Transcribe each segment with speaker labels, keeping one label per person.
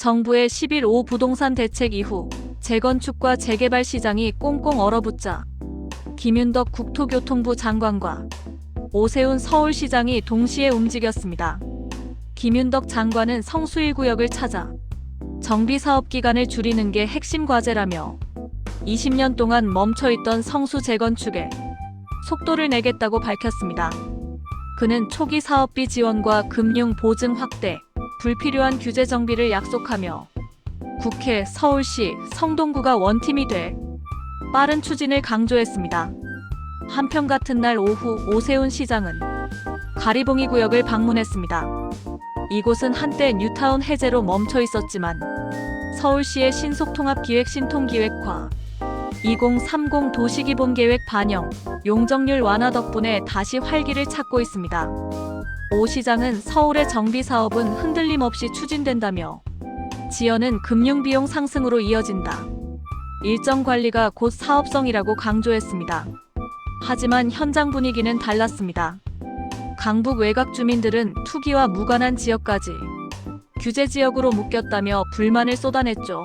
Speaker 1: 정부의 11.5 부동산 대책 이후 재건축과 재개발 시장이 꽁꽁 얼어붙자 김윤덕 국토교통부 장관과 오세훈 서울시장이 동시에 움직였습니다. 김윤덕 장관은 성수일 구역을 찾아 정비 사업 기간을 줄이는 게 핵심 과제라며 20년 동안 멈춰있던 성수 재건축에 속도를 내겠다고 밝혔습니다. 그는 초기 사업비 지원과 금융 보증 확대, 불필요한 규제 정비를 약속하며 국회, 서울시, 성동구가 원팀이 돼 빠른 추진을 강조했습니다. 한편 같은 날 오후 오세훈 시장은 가리봉이 구역을 방문했습니다. 이곳은 한때 뉴타운 해제로 멈춰 있었지만 서울시의 신속통합기획 신통기획과 2030 도시기본계획 반영, 용적률 완화 덕분에 다시 활기를 찾고 있습니다. 오 시장은 서울의 정비 사업은 흔들림 없이 추진된다며 지연은 금융비용 상승으로 이어진다. 일정 관리가 곧 사업성이라고 강조했습니다. 하지만 현장 분위기는 달랐습니다. 강북 외곽 주민들은 투기와 무관한 지역까지 규제 지역으로 묶였다며 불만을 쏟아냈죠.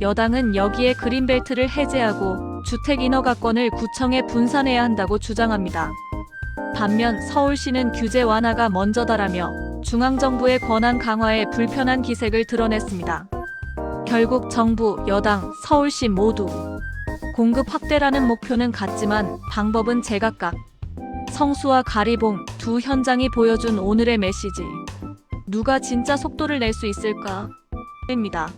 Speaker 1: 여당은 여기에 그린벨트를 해제하고 주택 인허가권을 구청에 분산해야 한다고 주장합니다. 반면 서울시는 규제 완화가 먼저다라며 중앙정부의 권한 강화에 불편한 기색을 드러냈습니다. 결국 정부, 여당, 서울시 모두 공급 확대라는 목표는 같지만 방법은 제각각. 성수와 가리봉 두 현장이 보여준 오늘의 메시지. 누가 진짜 속도를 낼 수 있을까? 입니다.